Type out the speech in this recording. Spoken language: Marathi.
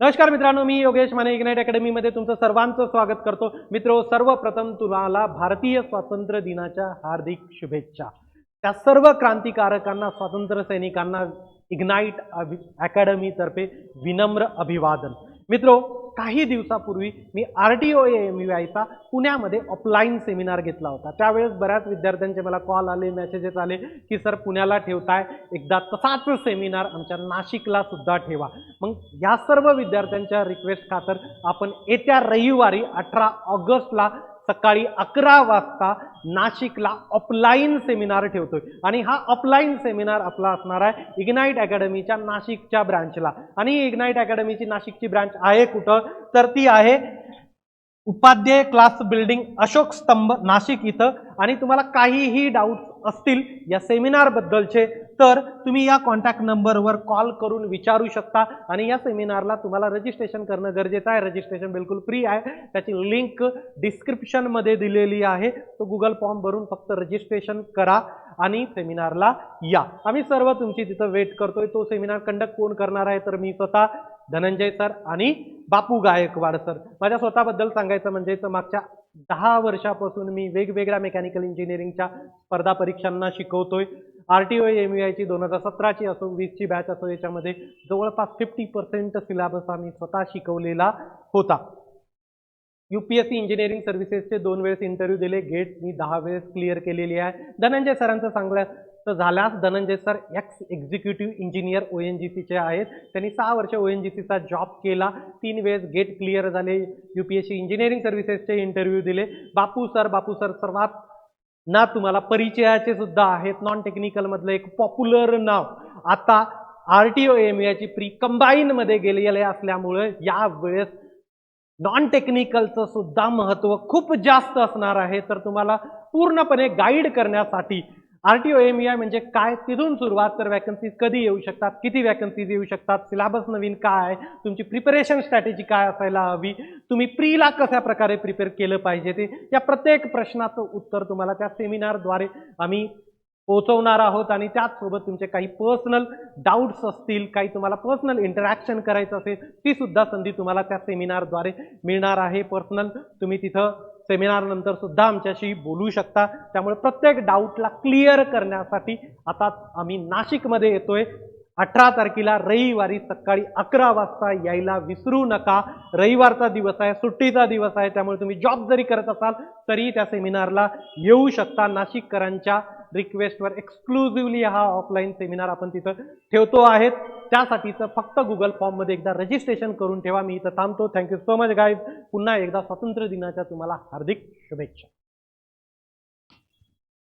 नमस्कार मित्रांनो मी योगेश माने इग्नाईट अकॅडमीमध्ये तुमचं सर्वांचं स्वागत करतो. मित्रो सर्वप्रथम तुम्हाला भारतीय स्वातंत्र्य दिनाच्या हार्दिक शुभेच्छा. त्या सर्व क्रांतिकारकांना स्वातंत्र्य सैनिकांना इग्नाईट अभि अकॅडमीतर्फे विनम्र अभिवादन. मित्रो काही दिवसापूर्वी मी R T O M U आयचा पुण्यामध्ये ऑफलाईन सेमिनार घेतला होता. त्यावेळेस बऱ्याच विद्यार्थ्यांचे मला कॉल आले मेसेजेस आले की सर पुण्याला ठेवताय. एकदा तसाच सेमिनार आमच्या नाशिकला सुद्धा ठेवा. मग या सर्व विद्यार्थ्यांच्या रिक्वेस्ट खातर आपण येत्या रविवारी अठरा ऑगस्टला सकाळी अकरा वाजता नाशिकला ऑफलाईन सेमिनार ठेवतोय. आणि हा ऑफलाईन सेमिनार आपला असणार आहे इग्नाईट अकॅडमीच्या नाशिकच्या ब्रांचला आणि इग्नाईट अकॅडमीची नाशिकची ब्रांच आहे कुठं? तर ती आहे उपाध्याय क्लास बिल्डिंग अशोक स्तंभ नाशिक इथं. आणि तुम्हाला काहीही डाऊट असतील या सेमिनारबद्दलचे तर तुम्ही या कॉन्टॅक्ट नंबरवर कॉल करून विचारू शकता. आणि या सेमिनारला तुम्हाला रजिस्ट्रेशन करणं गरजेचं आहे. रजिस्ट्रेशन बिलकुल फ्री आहे. त्याची लिंक डिस्क्रिप्शनमध्ये दिलेली आहे. तो गुगल फॉर्म भरून फक्त रजिस्ट्रेशन करा आणि सेमिनारला या. आम्ही सर्व तुमची तिथं वेट करतोय. तो सेमिनार कंडक्ट कोण करणार आहे? तर मी स्वतः धनंजय सर आणि बापू गायकवाड सर माझ्या स्वतःबद्दल सांगायचं म्हणजे तर मागच्या दहा वर्षापासून मी वेगवेगळ्या मेकॅनिकल इंजिनिअरिंगच्या स्पर्धा परीक्षांना शिकवतोय. R T O M U आयची दोन हजार सतराची असो वीसची बॅच असो याच्यामध्ये जवळपास फिफ्टी पर्सेंट सिलेबस आम्ही स्वतः शिकवलेला होता. U P S C engineering सर्व्हिसेसचे दोन वेळेस इंटरव्ह्यू दिले. गेट मी दहा वेळेस क्लिअर केलेली आहे. धनंजय सरांचं सांगण्याचं झाल्यास Dhananjay sir ex executive engineer O N G सीचे आहेत. त्यांनी सहा वर्ष ओ एन जी सीचा जॉब केला. तीन वेळेस गेट क्लिअर झाले. U P S C engineering सर्व्हिसेसचे interview दिले. बापू सर बापू सर सर्वात ना तुम्हाला परिचयाचे सुद्धा आहेत. नॉन टेक्निकलमधलं एक पॉप्युलर नाव. आता आर टी ओ एम याची प्री कंबाईनमध्ये गेलेले असल्यामुळे या वेळेस नॉन टेक्निकलचं सुद्धा महत्त्व खूप जास्त असणार आहे. तर तुम्हाला पूर्णपणे गाईड करण्यासाठी R T O M I म्हणजे काय? तिथून सुरुवात तर वॅकन्सीज कधी येऊ शकतात? किती वॅकन्सीज येऊ शकतात? सिलेबस नवीन काय? तुमची प्रिपरेशन स्ट्रॅटेजी काय असायला हवी? तुम्ही प्रीला कशा प्रकारे प्रिपेअर केलं पाहिजे ते? या प्रत्येक प्रश्नाचं उत्तर तुम्हाला त्या सेमिनारद्वारे आम्ही पोहोचवणार आहोत आणि त्याचसोबत तुमचे काही पर्सनल डाऊट्स असतील काही तुम्हाला पर्सनल इंटरॅक्शन करायचं असेल ती सुद्धा संधी तुम्हाला त्या सेमिनारद्वारे मिळणार आहे. पर्सनल तुम्ही तिथं सेमिनारनंतर सुद्धा आमच्याशी बोलू शकता. त्यामुळे प्रत्येक डाऊटला क्लिअर करण्यासाठी आता आम्ही नाशिकमध्ये येतोय. अठरा तारखेला रविवारी सकाळी अकरा वाजता यायला विसरू नका. रविवारचा दिवस आहे सुट्टीचा दिवस आहे त्यामुळे तुम्ही जॉब जरी करत असाल तरी त्या सेमिनारला येऊ शकता. नाशिककरांच्या रिक्वेस्टवर एक्सक्लुझिव्हली हा ऑफलाईन सेमिनार आपण तिथं ठेवतो आहेत. त्यासाठीचं फक्त गुगल फॉर्ममध्ये एकदा रजिस्ट्रेशन करून ठेवा. मी इथं थांबतो. थँक्यू सो मच गाईज पुन्हा एकदा स्वातंत्र्य दिनाच्या तुम्हाला हार्दिक शुभेच्छा.